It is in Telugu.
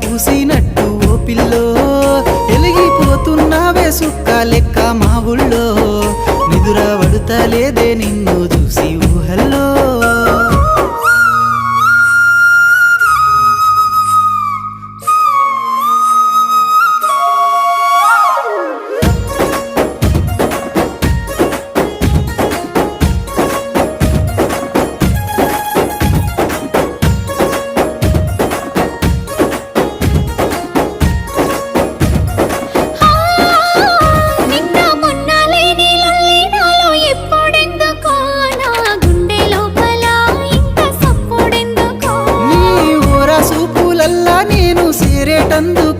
పూసినట్టు ఓ పిల్లో ఎలిగిపోతున్నావే సుక్క లెక్క మా ఊళ్ళో. నిదుర పడుతలేదే నిన్ను నేను సీరేటందుకు